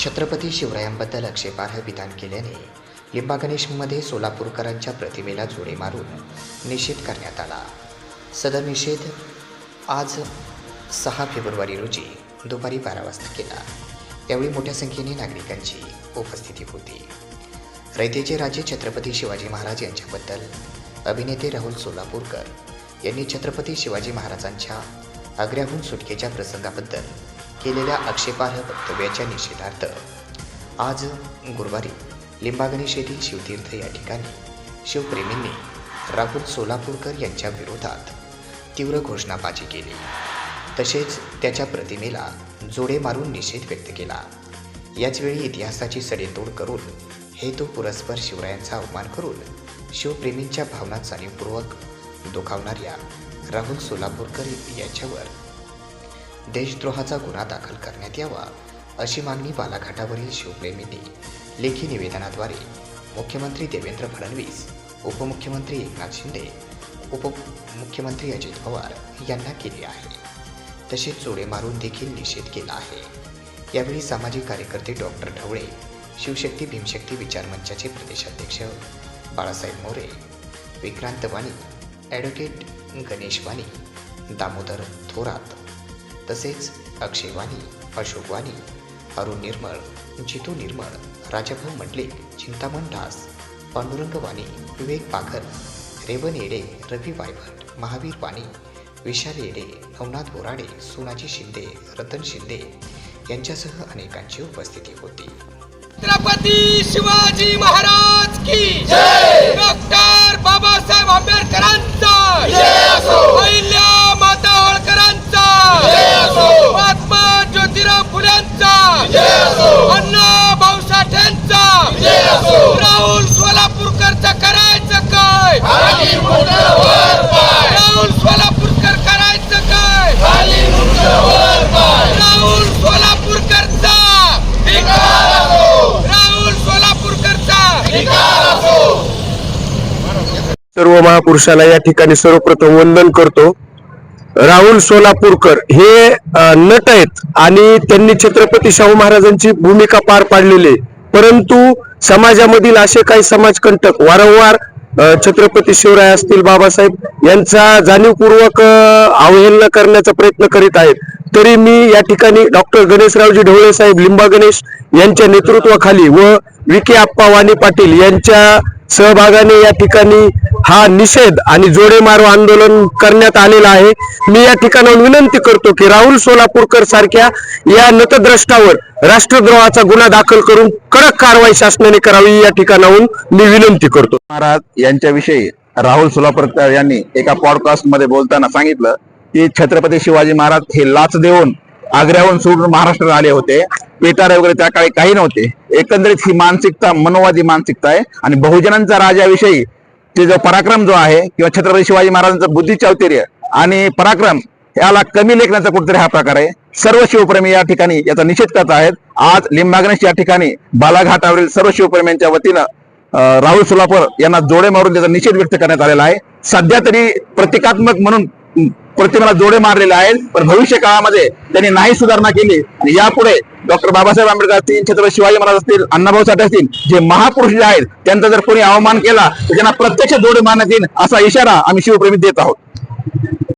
छत्रपती शिवरायांबद्दल आक्षेपार्ह विधान केल्याने लिंबा गणेशमध्ये सोलापूरकरांच्या प्रतिमेला जोडे मारून निषेध करण्यात आला. सदर निषेध आज सहा फेब्रुवारी रोजी दुपारी बारा वाजता केला. त्यावेळी मोठ्या संख्येने नागरिकांची उपस्थिती होती. रयतेचे राजे छत्रपती शिवाजी महाराज यांच्याबद्दल अभिनेते राहुल सोलापूरकर यांनी छत्रपती शिवाजी महाराजांच्या आग्र्याहून सुटकेच्या प्रसंगाबद्दल केलेल्या आक्षेपार्ह वक्तव्याच्या निषेधार्थ आज गुरुवारी लिंबागणेश येथील शिवतीर्थ या ठिकाणी शिवप्रेमींनी राहुल सोलापूरकर यांच्या विरोधात तीव्र घोषणाबाजी केली. तसेच त्याच्या प्रतिमेला जोडे मारून निषेध व्यक्त केला. याचवेळी इतिहासाची सडेतोड करून हेतू पुरस्पर शिवरायांचा अवमान करून शिवप्रेमींच्या भावना जाणीवपूर्वक दुखावणाऱ्या राहुल सोलापूरकर यांच्यावर देशद्रोहाचा गुन्हा दाखल करण्यात यावा अशी मागणी बालाघाटावरील शिवप्रेमींनी. लेखी निवेदनाद्वारे मुख्यमंत्री देवेंद्र फडणवीस उपमुख्यमंत्री एकनाथ शिंदे उपमुख्यमंत्री अजित पवार यांना केली आहे. तसेच जोडे मारून देखील निषेध केला आहे. यावेळी सामाजिक कार्यकर्ते डॉक्टर ढवळे शिवशक्ती भीमशक्ती विचार मंचाचे प्रदेशाध्यक्ष बाळासाहेब मोरे विक्रांत वाणी ॲडव्होकेट गणेश वाणी दामोदर थोरात तसेच अक्षय वाणी अशोक वाणी अरुण निर्मळ जितू निर्मळ राजाभाऊ मंडलिक चिंतामण दास पांडुरंग वाणी विवेक पाघर रेवन येडे रवी वायभट महावीर वाणी विशाल येडे नवनाथ बोराडे सोनाजी शिंदे रतन शिंदे यांच्यासह अनेकांची उपस्थिती होती. छत्रपती शिवाजी महाराज की डॉक्टर बाबासाहेब आंबेडकरांचा सोलापूरकरचा करायचं काय? राहुल सोलापूरकर करायचं काय? राहुल सोलापूरकरचा. राहुल सोलापूरकरचा. सर्व महापुरुषाला या ठिकाणी सर्वप्रथम वंदन करतो. राहुल सोलापूरकर हे नट आहेत आणि त्यांनी छत्रपती शाहू महाराजांची भूमिका पार पाडलेली आहे. परंतु समाजामधील असे काही समाजकंटक वारंवार छत्रपती शिवराय असतील बाबासाहेब यांचा जाणीवपूर्वक अ, अवहेलना करण्याचा प्रयत्न करीत आहेत. तरी मी या ठिकाणी डॉक्टर गणेशरावजी ढवळे साहेब लिंबा गणेश यांच्या नेतृत्वाखाली व विखे आप्पा वाणी पाटील यांच्या सहभागाने या ठिकाणी हा निषेध आणि जोडेमारो आंदोलन करण्यात आलेला आहे. मी या ठिकाणाहून विनंती करतो की राहुल सोलापूरकर सारख्या या नतद्रष्टावर राष्ट्रद्रोहाचा गुन्हा दाखल करून कडक कारवाई शासनाने करावी या ठिकाणाहून मी विनंती करतो. महाराज यांच्याविषयी राहुल सोलापूरकर यांनी एका पॉडकास्टमध्ये बोलताना सांगितलं की छत्रपती शिवाजी महाराज हे लाच देऊन आग्र्याहून सोडून महाराष्ट्रात आले होते. पेटारे वगैरे त्या काळी काही नव्हते. एकंदरीत ही मानसिकता मनोवादी मानसिकता आहे आणि बहुजनांचा राजाविषयी ते जो पराक्रम जो आहे किंवा छत्रपती शिवाजी महाराजांचं चौतर्य आणि पराक्रम याला कमी लेखण्याचा कुठेतरी हा प्रकार आहे. सर्व शिवप्रेमी या ठिकाणी याचा निषेध करत आहेत. आज लिंबागणेश या ठिकाणी बालाघाटावरील सर्व शिवप्रेमींच्या वतीनं राहुल सोलापूर यांना जोडे मारून त्याचा निषेध व्यक्त करण्यात आलेला आहे. सध्या तरी प्रतिकात्मक म्हणून प्रतिमेला जोडे मारलेले आहेत. पण भविष्य काळामध्ये त्यांनी नाही सुधारणा केली आणि यापुढे डॉक्टर बाबासाहेब आंबेडकर असतील छत्रपती शिवाजी महाराज असतील अण्णाभाऊ साठे असतील जे महापुरुष जे आहेत त्यांचा जर कोणी अवमान केला तर त्यांना प्रत्यक्ष जोडे मारण्यात येईल असा इशारा आम्ही शिवप्रेमी देत आहोत.